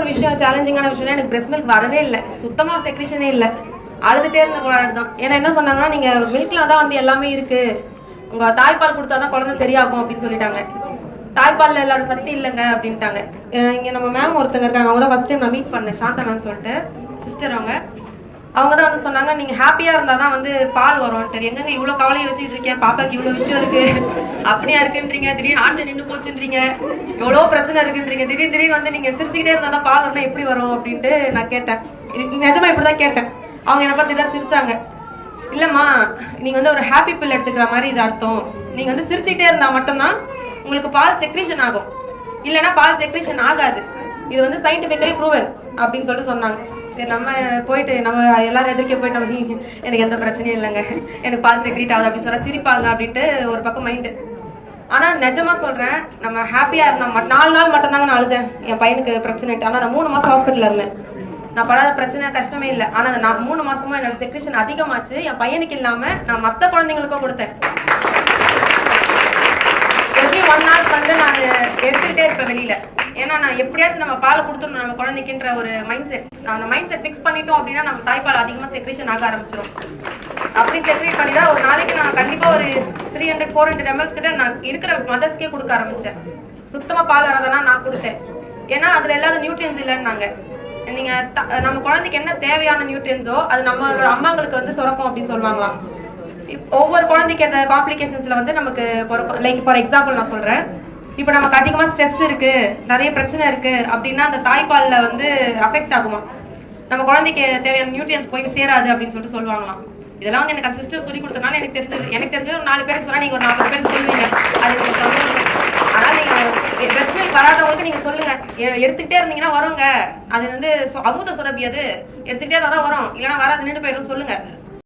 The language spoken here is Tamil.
ஒரு விஷயம் சேலஞ்சிங்கான விஷயம் எனக்கு பிரஸ்ட் மில்க் வரவே இல்லை. சுத்தமா செக்ரிஷனே இல்லை. அழுதுட்டே இருந்த குழந்தை தான். ஏன்னா என்ன சொன்னாங்கன்னா நீங்க மில்க்ல தான் வந்து எல்லாமே இருக்கு. உங்க தாய்ப்பால் கொடுத்தாதான் குழந்தை சரியாகும் அப்படின்னு சொல்லிட்டாங்க. தாய்ப்பால்ல இல்லாத சக்தி இல்லைங்க அப்படின்ட்டாங்க. இங்கே இங்க நம்ம மேம் ஒருத்தங்க இருக்காங்க. அவங்க தான் ஃபர்ஸ்ட் டைம் நான் மீட் பண்ணேன். சாந்தா மேம் சொல்லிட்டு. சிஸ்டர் அவங்க. அவங்க தான் வந்து சொன்னாங்க நீங்கள் ஹாப்பியாக இருந்தால் தான் வந்து பால் வரும்ட்டு எங்கெங்க இவ்வளோ கவலையை வச்சுட்டு இருக்கேன் பாப்பாக்கு இவ்வளோ விஷயம் இருக்கு. அப்படியா இருக்குன்றீங்க. திடீர்னு ஆண்டு நின்று போச்சுன்றீங்க. எவ்வளோ பிரச்சனை இருக்குன்றீங்க. திடீர்னு திடீர்னு வந்து நீங்கள் சிரிச்சுக்கிட்டே இருந்தால் தான் பால் வரணும் எப்படி வரும்? அப்படின்ட்டு நான் கேட்டேன். இது நிஜமா இப்படிதான் கேட்டேன். அவங்க என்னை பார்த்து தான் சிரிச்சாங்க. இல்லைம்மா நீங்கள் வந்து ஒரு ஹாப்பி பில் எடுத்துக்கிற மாதிரி இது அர்த்தம். நீங்கள் வந்து சிரிச்சுக்கிட்டே இருந்தால் மட்டும்தான் உங்களுக்கு பால் செக்ரேஷன் ஆகும். இல்லைன்னா பால் செக்ரேஷன் ஆகாது. இது வந்து சயின்டிஃபிக்கலி ப்ரூவன் அப்படின்னு சொல்லிட்டு சொன்னாங்க. சரி நம்ம போயிட்டு நம்ம எல்லாரும் எதிர்க்க போயிட்டு நம்ம எனக்கு எந்த பிரச்சனையும் இல்லைங்க. எனக்கு பால் செக்ரீட் ஆகுது அப்படின்னு சொன்னா சிரிப்பாங்க அப்படின்ட்டு ஒரு பக்கம் மைண்டு ஆனால் நிஜமாக சொல்கிறேன் நம்ம ஹாப்பியாக இருந்தால் மட்- நாலு நாள் மட்டும்தாங்க நான் அழுதேன். என் பையனுக்கு பிரச்சனை ஆனால் நான் மூணு மாதம் ஹாஸ்பிட்டலில் இருந்தேன். நான் படாத பிரச்சனை கஷ்டமே இல்லை. ஆனால் நான் மூணு மாசமா என்னோட செக்ரேஷன் அதிகமாச்சு. என் பையனுக்கு இல்லாமல் நான் மற்ற குழந்தைங்களுக்கும் கொடுத்தேன். ஒன் ஹவர் வந்து நான் எடுத்துகிட்டே இருப்பேன் வெளியில. ஏன்னா நான் எப்படியாச்சும் நம்ம பால் கொடுத்துடணும் நம்ம குழந்தைக்குன்ற ஒரு மைண்ட் செட் நான் அந்த மைண்ட் செட் ஃபிக்ஸ் பண்ணிட்டோம் அப்படின்னா நம்ம தாய்ப்பால் அதிகமாக செக்ரேஷன் ஆக ஆரம்பிச்சிடும் அப்படி செக்ரேட் பண்ணி தான் ஒரு நாளைக்கு நான் கண்டிப்பாக ஒரு three hundred four hundred MLs கிட்ட நான் இருக்கிற மதர்ஸ்க்கே கொடுக்க ஆரம்பித்தேன் சுத்தமாக பால் வரதெல்லாம் நான் கொடுத்தேன். ஏன்னா அதில் இல்லாத நியூட்ரியன்ஸ் இல்லைன்னாங்க. நீங்கள் நம்ம குழந்தைக்கு என்ன தேவையான நியூட்ரியன்ஸோ அது நம்மளோட அம்மாங்களுக்கு வந்து சுரக்கும் அப்படின்னு சொல்லுவாங்களாம். ஒவ்வொரு குழந்தைக்கு அந்த காம்ப்ளிகேஷன்ஸ்ல வந்து நமக்கு லைக் ஃபார் எக்ஸாம்பிள் நான் சொல்றேன். இப்போ நமக்கு அதிகமா ஸ்ட்ரெஸ் இருக்கு நிறைய பிரச்சனை இருக்கு அப்படின்னா அந்த தாய்ப்பால்ல வந்து அஃபெக்ட் ஆகுமா? நம்ம குழந்தைக்கு தேவையான நியூட்ரியன்ஸ் போய் சேராது அப்படின்னு சொல்லிட்டு சொல்லுவாங்களாம். இதெல்லாம் வந்து எனக்கு அந்த சிஸ்டர் சொல்லி கொடுத்தனால எனக்கு தெரிஞ்சது. எனக்கு தெரிஞ்சது ஒரு நாலு பேருக்கு சொன்னா நீங்க ஒரு நாற்பது பேருக்கு சொல்லுவீங்க. அது எனக்கு சந்தோஷம். அதனால நீங்க பிரச்சனை வராதவங்களுக்கு நீங்க சொல்லுங்க. எ- எடுத்துக்கிட்டே இருந்தீங்கன்னா வருங்க. அது வந்து அமுத சுரபி அது எடுத்துக்கிட்டே தான் வரும். இல்லைன்னா வராது. நின்று போயிடும். சொல்லுங்க.